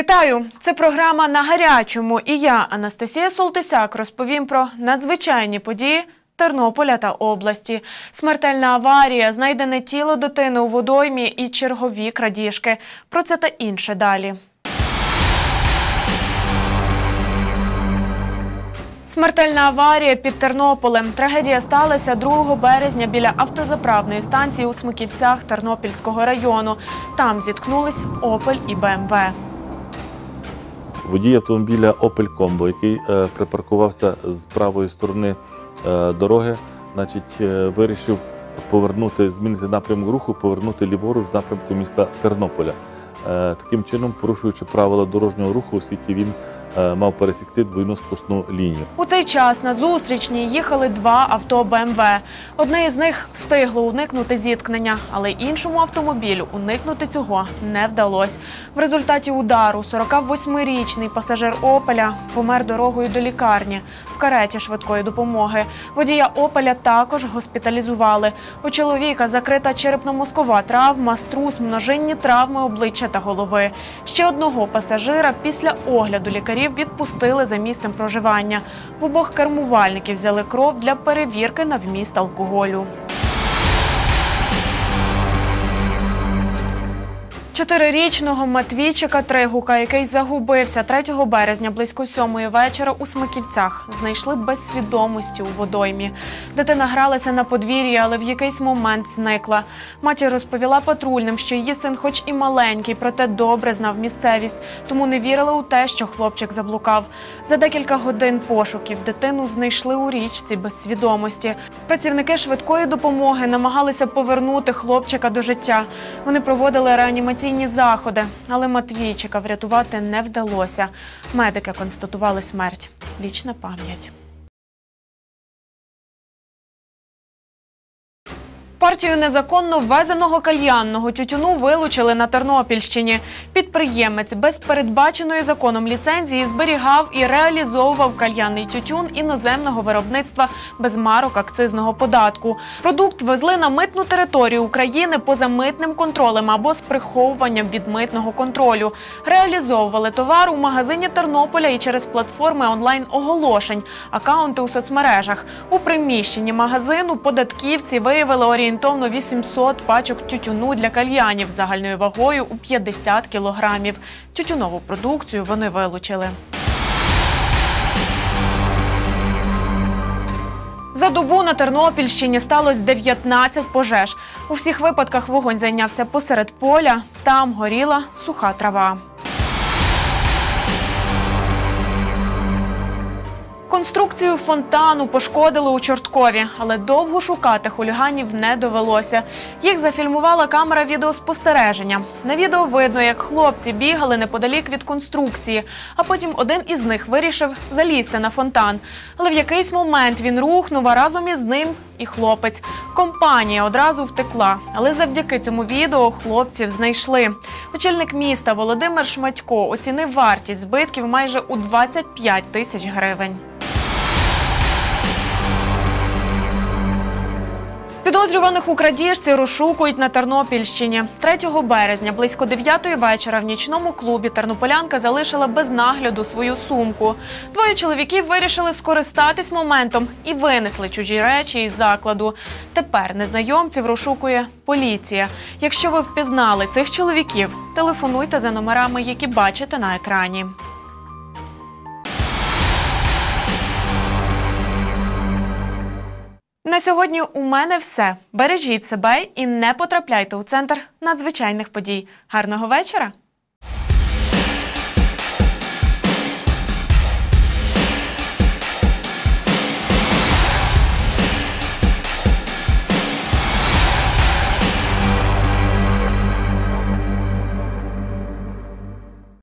Вітаю! Це програма на гарячому. І я, Анастасія Солтисяк, розповім про надзвичайні події Тернополя та області. Смертельна аварія, знайдене тіло дитини у водоймі і чергові крадіжки. Про це та інше далі. Смертельна аварія під Тернополем. Трагедія сталася 2 березня біля автозаправної станції у Смиківцях Тернопільського району. Там зіткнулись Опель і БМВ. Водій автомобіля Opel Combo, який е, припаркувався з правої сторони е, дороги, значить, е, вирішив повернути, змінити напрямок руху, повернути ліворуч в напрямку міста Тернополя. Таким чином, порушуючи правила дорожнього руху, оскільки він мав пересікти двойну сплошну лінію. У цей час на зустрічній їхали два авто БМВ. Одне із них встигло уникнути зіткнення, але іншому автомобілю уникнути цього не вдалося. В результаті удару 48-річний пасажир Опеля помер дорогою до лікарні в кареті швидкої допомоги. Водія Опеля також госпіталізували. У чоловіка закрита черепно-мозкова травма, струс, множинні травми обличчя та голови. Ще одного пасажира після огляду лікарів відпустили за місцем проживання. В обох кермувальників взяли кров для перевірки на вміст алкоголю. Чотирирічного Матвійчика Тригука, який загубився 3 березня близько сьомої вечора у Смиківцях, знайшли без свідомості у водоймі. Дитина гралася на подвір'ї, але в якийсь момент зникла. Матір розповіла патрульним, що її син, хоч і маленький, проте добре знав місцевість, тому не вірила у те, що хлопчик заблукав. За декілька годин пошуків дитину знайшли у річці без свідомості. Працівники швидкої допомоги намагалися повернути хлопчика до життя. Вони проводили реанімаційні заходи, але Матвійчика врятувати не вдалося. Медики констатували смерть. Вічна пам'ять. Партію незаконно ввезеного кальянного тютюну вилучили на Тернопільщині. Підприємець без передбаченої законом ліцензії зберігав і реалізовував кальянний тютюн іноземного виробництва без марок акцизного податку. Продукт везли на митну територію України поза митним контролем або з приховуванням від митного контролю. Реалізовували товар у магазині Тернополя і через платформи онлайн-оголошень, акаунти у соцмережах. У приміщенні магазину податківці виявили орієнтовно 800 пачок тютюну для кальянів загальною вагою у 50 кілограмів. Тютюнову продукцію вони вилучили. За добу на Тернопільщині сталося 19 пожеж. У всіх випадках вогонь зайнявся посеред поля. Там горіла суха трава. Конструкцію фонтану пошкодили у Чорткові, але довго шукати хуліганів не довелося. Їх зафільмувала камера відеоспостереження. На відео видно, як хлопці бігали неподалік від конструкції, а потім один із них вирішив залізти на фонтан. Але в якийсь момент він рухнув, а разом із ним і хлопець. Компанія одразу втекла, але завдяки цьому відео хлопців знайшли. Очільник міста Володимир Шматько оцінив вартість збитків майже у 25 тисяч гривень. Підозрюваних у крадіжці розшукують на Тернопільщині. 3 березня близько 9 вечора в нічному клубі тернополянка залишила без нагляду свою сумку. Двоє чоловіків вирішили скористатись моментом і винесли чужі речі із закладу. Тепер незнайомців розшукує поліція. Якщо ви впізнали цих чоловіків, телефонуйте за номерами, які бачите на екрані. На сьогодні у мене все. Бережіть себе і не потрапляйте у центр надзвичайних подій. Гарного вечора!